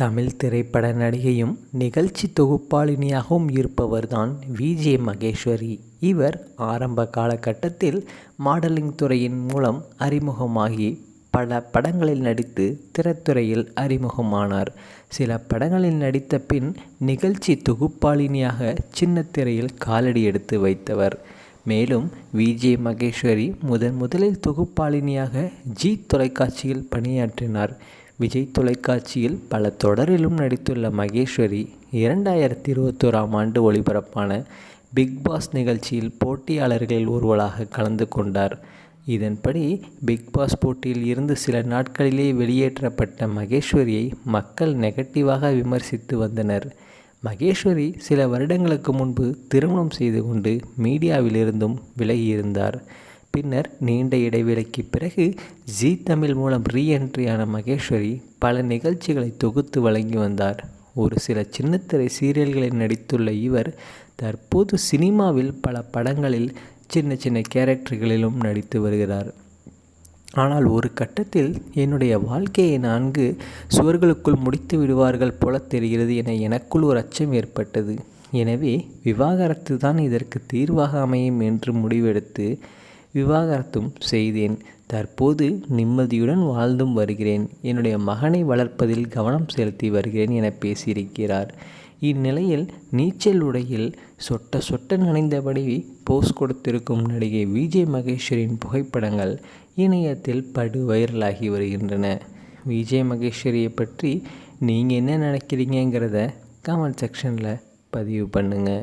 தமிழ் திரைப்பட நடிகையும் நிகழ்ச்சி தொகுப்பாளினியாகவும் இருப்பவர்தான் விஜே மகேஸ்வரி. இவர் ஆரம்ப காலகட்டத்தில் மாடலிங் துறையின் மூலம் அறிமுகமாகி பல படங்களில் நடித்து திரைத்துறையில் அறிமுகமானார். சில படங்களில் நடித்த பின் நிகழ்ச்சி தொகுப்பாளினியாக சின்ன திரையில் காலடி எடுத்து வைத்தவர். மேலும் விஜே மகேஸ்வரி முதன் முதலில் தொகுப்பாளினியாக ஜி தொலைக்காட்சியில் பணியாற்றினார். விஜய் தொலைக்காட்சியில் பல தொடரிலும் நடித்துள்ள மகேஸ்வரி இரண்டாயிரத்தி இருபத்தோராம் ஆண்டு ஒளிபரப்பான பிக் பாஸ் நிகழ்ச்சியில் போட்டியாளர்களில் ஒருவராக கலந்து கொண்டார். இதன்படி பிக் பாஸ் போட்டியில் இருந்து சில நாட்களிலே வெளியேற்றப்பட்ட மகேஸ்வரியை மக்கள் நெகட்டிவாக விமர்சித்து வந்தனர். மகேஸ்வரி சில வருடங்களுக்கு முன்பு திருமணம் செய்து கொண்டு மீடியாவிலிருந்தும் விலகியிருந்தார். பின்னர் நீண்ட இடைவேளைக்கு பிறகு ஜீ தமிழ் மூலம் ரீஎன்ட்ரியான மகேஸ்வரி பல நிகழ்ச்சிகளை தொகுத்து வழங்கி வந்தார். ஒரு சில சின்னத்திரை சீரியல்களில் நடித்துள்ள இவர் தற்போது சினிமாவில் பல படங்களில் சின்ன சின்ன கேரக்டர்களிலும் நடித்து வருகிறார். ஆனால் ஒரு கட்டத்தில் என்னுடைய வாழ்க்கையை நான்கு சுவர்களுக்குள் முடித்து விடுவார்கள் போல தெரிகிறது என எனக்குள் ஒரு அச்சம் ஏற்பட்டது. எனவே விவாகரத்து தான் இதற்கு தீர்வாக அமையும் என்று முடிவெடுத்து விவாகரத்தும் செய்தேன். தற்போது நிம்மதியுடன் வாழ்ந்தும் வருகிறேன். என்னுடைய மகனை வளர்ப்பதில் கவனம் செலுத்தி வருகிறேன் என பேசியிருக்கிறார். இந்நிலையில் நீச்சல் உடையில் சொட்ட சொட்ட நனைந்தபடி போஸ் கொடுத்திருக்கும் நடிகை விஜய் மகேஸ்வரின் புகைப்படங்கள் இணையத்தில் படு வைரலாகி வருகின்றன. விஜய் மகேஸ்வரியை பற்றி நீங்கள் என்ன நினைக்கிறீங்கிறத கமெண்ட் செக்ஷனில் பதிவு பண்ணுங்கள்